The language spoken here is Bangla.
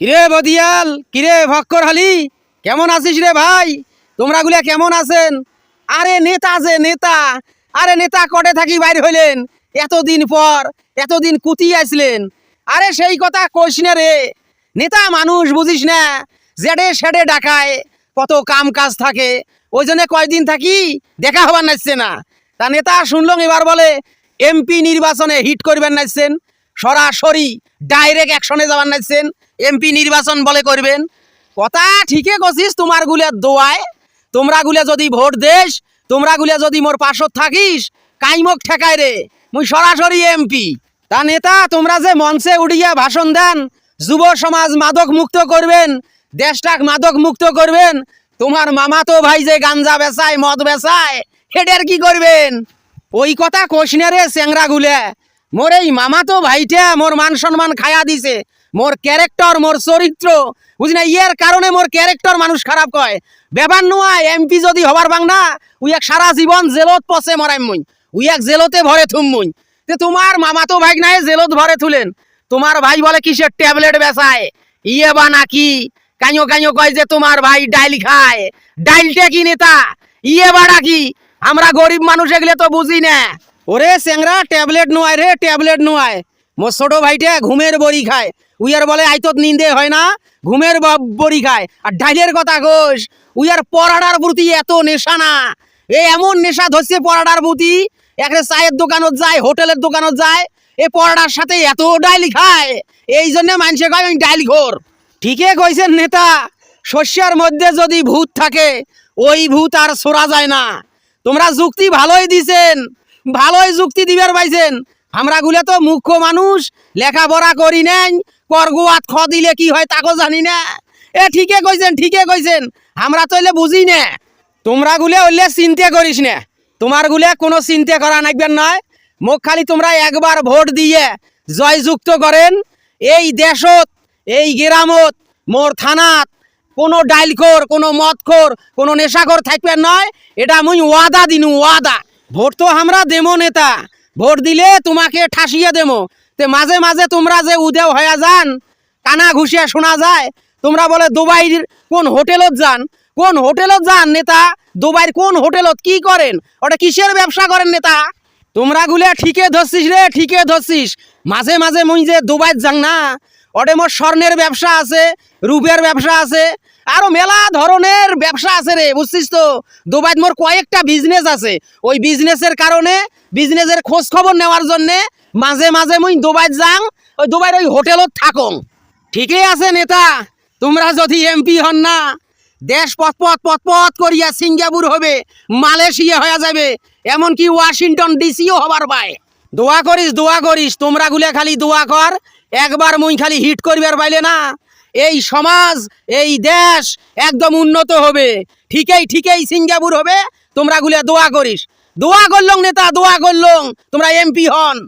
কিরে বদিয়াল? কিরে ভক্কর হালি কেমন আছিস রে ভাই? তোমরা গুলা কেমন আছেন? আরে নেতা যে নেতা। আরে নেতা কটে থাকি বাইর হইলেন। এতদিন পর, এতদিন কুতি আসলেন আরে সেই কথা কইস না রে। নেতা মানুষ বুঝিস না, জেডে সেডে ডাকায়, কত কাম কাজ থাকে। ওই জন্য কয়দিন থাকি, দেখা হবার নাচছে না। তা নেতা শুনলাম এবার বলে, এমপি নির্বাচনে হিট করবেন নাচছেন সরাসরি ডাইরেক্ট অ্যাকশনে যাবার নাচছেন এমপি নির্বাচন বলে করবেন। কথা ঠিকই কছিস তোমার গুলে দোয়ায়। তোমরা গুলে যদি ভোট দেশ তোমরা গুলে যদি মোর পাশত থাকিস, কাইমক ঠেকায় রে। মুই সরাসরি এমপি তা নেতা, তোমরা যে মঞ্চে উড়িয়া ভাষণ দেন, যুব সমাজ মাদক মুক্ত করবেন, দেশটাক মাদক মুক্ত করবেন, তোমার মামা তো ভাই যে গাঞ্জা বেচায়, মদ বেচায়, হেডের কি করবেন? ওই কথা কোশনে রে গুলে মোর এই মামা তো ভাইটা মোর মান সম্মান খায়া দিছে। মোর ক্যারেক্টার মোর চরিত্র, বুঝি না? ইয়ের কারণে মোর ক্যারেক্টার মানুষ খারাপ কয়। ব্যাপার নয় এমপি যদি হবার বাং না উই এক সারা জীবন জেলত পচে মরাই মুই উই এক জেলতে ভরে থুম মুই তে তোমার মামা তো ভাই নাই জেলত ভরে থুলেন। তোমার ভাই বলে কিসের ট্যাবলেট বেচায়? ইয়ে বা নাকি? কাইও কাইও কয় যে তোমার ভাই ডাইল খায়। ডাইলটা কি নেতা? ইয়ে বা নাকি? আমরা গরিব মানুষ এগুলো তো বুঝি না। ওরে চেংরা ট্যাবলেট নোয়ায় রে, ট্যাবলেট নোয়ায়। মোর ছোট ভাইটা ঘুমের বড়ি খায়। উইয়ার বলে আইতত নিন্দে হয় না, ঘুমের বড়ি খায়। আর ডাইলের কথা ঘোষ উইয়ার পরাডার প্রতি এত নেশা না। এ এমন নেশা ধরছে পরাডার প্রতি। একটা চায়ের দোকানত যায়, হোটেলের দোকানত যায়, এ পরাডার সাথে এত ডাইল খায়। এই জন্য মানুষে কয়, আমি ডাইল ঘোর ঠিকই কইছেন নেতা, শস্যের মধ্যে যদি ভূত থাকে, ওই ভূত আর সরা যায় না। তোমরা যুক্তি ভালোই দিছেন। ভালোই যুক্তি দিবার পাইছেন। আমরা গুলে তো মুখ্য মানুষ, লেখাপড়া করি নাই করগুয়াত খ দিলে কি হয় তাকো জানি না। এ ঠিকই কইছেন ঠিকই কইছেন, আমরা তো এলে বুঝি না। তোমরা গুলে ওইলে চিন্তা করিস না। তোমার গুলে কোনো চিন্তা করা নাকবেন নয় মোক খালি তোমরা একবার ভোট দিয়ে জয়যুক্ত করেন। এই দেশত, এই গ্রামত, মোর থানাত কোনো ডাইলখোর, কোনো মদখোর, কোনো নেশাখোর থাকবেন নয় এটা মুই ওয়াদা দিনু, ওয়াদা। ভোট তো আমরা দেমো নেতা। ভোট দিলে তোমাকে ঠাসিয়ে দেমো। তে মাঝে মাঝে তোমরা যে উদেও হয়ে যান, কানা ঘুষিয়া শোনা যায়, তোমরা বলে, দুবাইর কোন হোটেলত যান? কোন হোটেলত যান নেতা? দুবাইর কোন হোটেলত? কি করেন? ওটা কিসের ব্যবসা করেন নেতা? তোমরা গুলে ঠিকে ধরছিস রে, ঠিকে ধরছিস। মাঝে মাঝে মুই যে দুবাই যাং না মোর স্বর্ণের ব্যবসা আছে, রূপের ব্যবসা আছে, আরও মেলা ধরনের ব্যবসা আছে রে, বুঝছিস তো? দুবাই মোর কয়েকটা বিজনেস আছে। ওই বিজনেসের কারণে বিজনেসের খোঁজ খবর নেওয়ার জন্য মাঝে মাঝে মুই দুবাই যাং, ওই দুবাইর ওই হোটেলত থাকং। ঠিকই আছে নেতা, তোমরা যদি এমপি হন না, দেশ পথ পথ পথ পথ করিয়া সিঙ্গাপুর হবে, মালয়েশিয়া হয়ে যাবে এমনকি ওয়াশিংটন ডিসিও হবার পায়। দোয়া করিস দোয়া করিস, তোমরা গুলা খালি দোয়া কর একবার মুই খালি হিট করিবার পাইলে না। এই সমাজ, এই দেশ একদম উন্নত হবে। ঠিকই ঠিকই সিঙ্গাপুর হবে, তোমরা গুলিয়া দোয়া করিস। দোয়া করলং নেতা, দোয়া করলং, তোমরা এমপি হন।